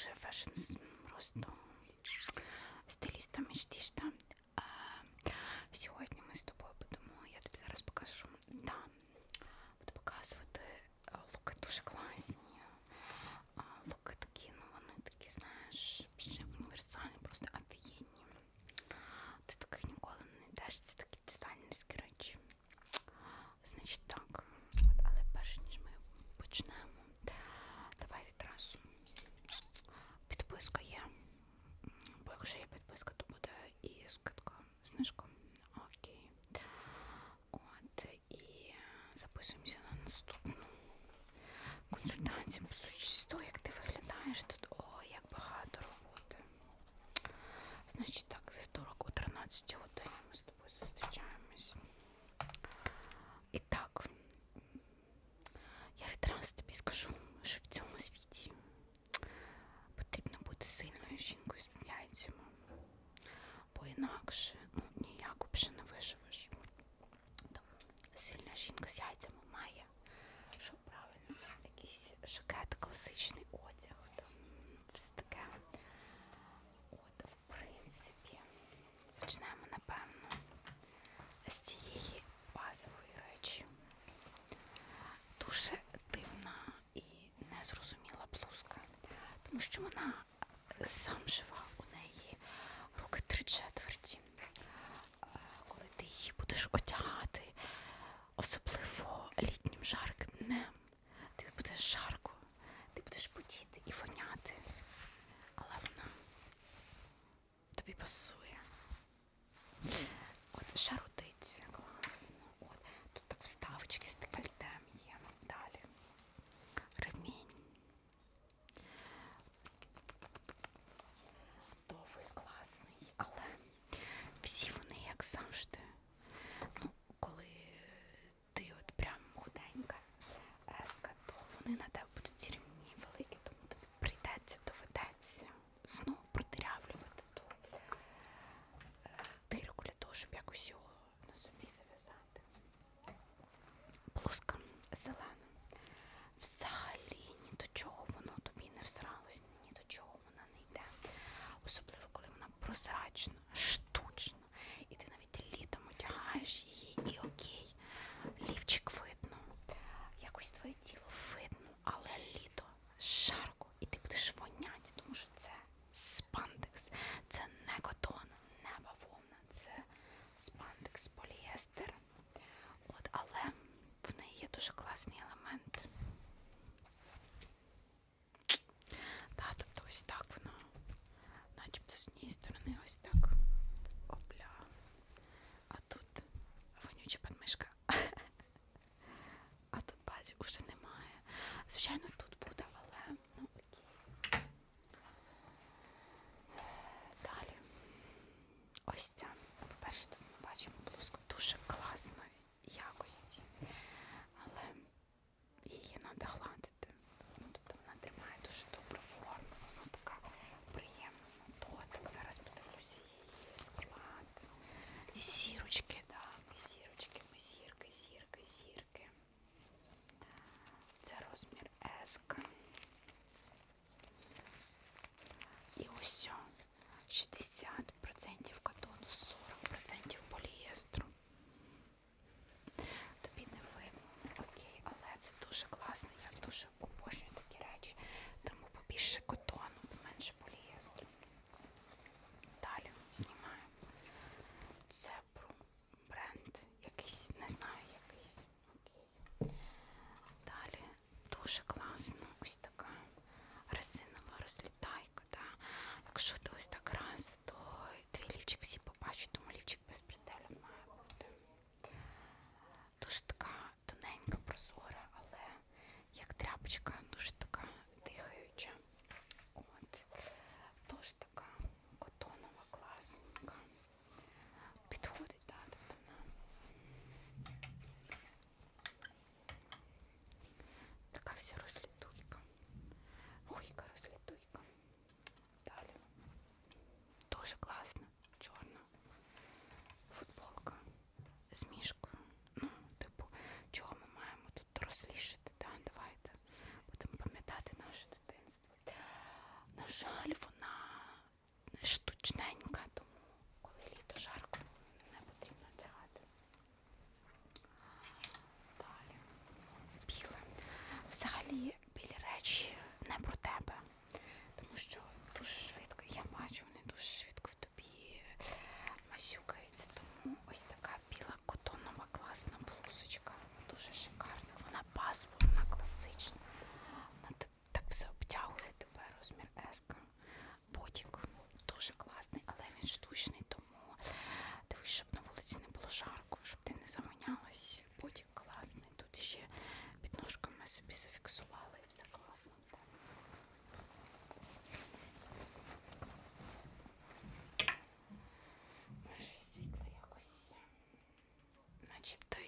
że fashion po prostu stylista myślisz tam Значить так, вівторок о 13 годині. всі вони, як завжди. Ну, коли ти от прям худенька еска, то вони на тебе будуть рівні великі, тому тобі прийдеться, доведеться знову протирявлювати ту е, дирку для того, щоб якось його на собі зав'язати. Блузка зелена. Взагалі ні до чого воно тобі не всралось, ні до чого вона не йде. Особливо, коли вона прозрачна, дуже класний елемент. Да, тобто ось так воно, начебто з однієї сторони, ось так. дуже класно. Вася Рослітуйка. Гойка Рослітуйка. Далі. Дуже класна, чорна футболка. З мішком.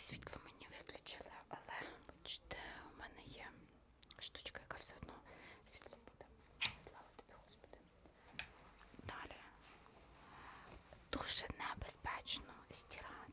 світло мені виключили, але бачите, у мене є штучка, яка все одно світло буде. Слава тобі, Господи. Далі. Дуже небезпечно стирати.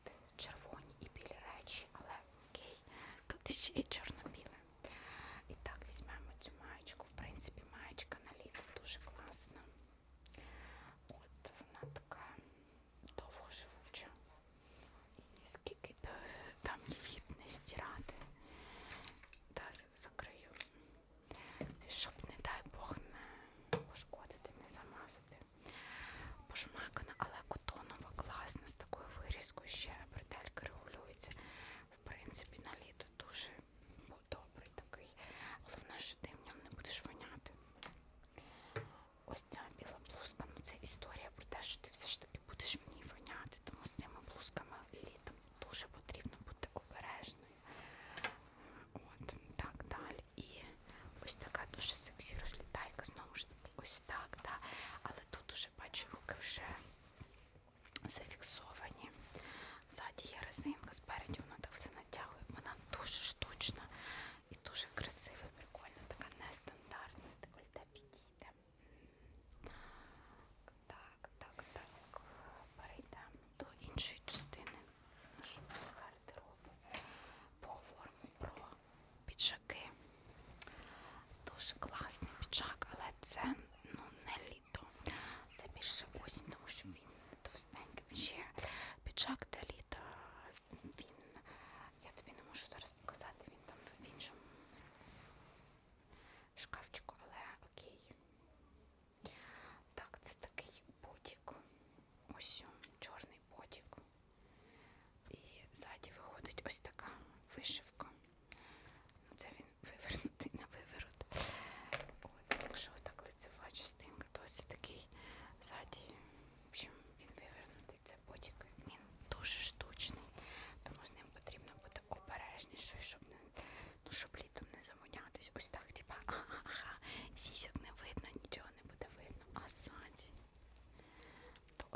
Chuck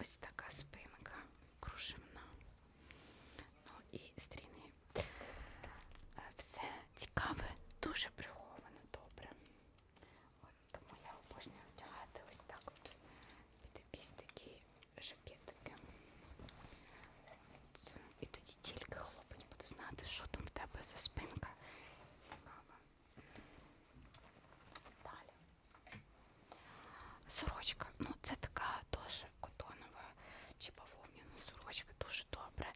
Ось така спинка кружевна. Ну і стріни. Е, все цікаве, дуже приємно. sombra.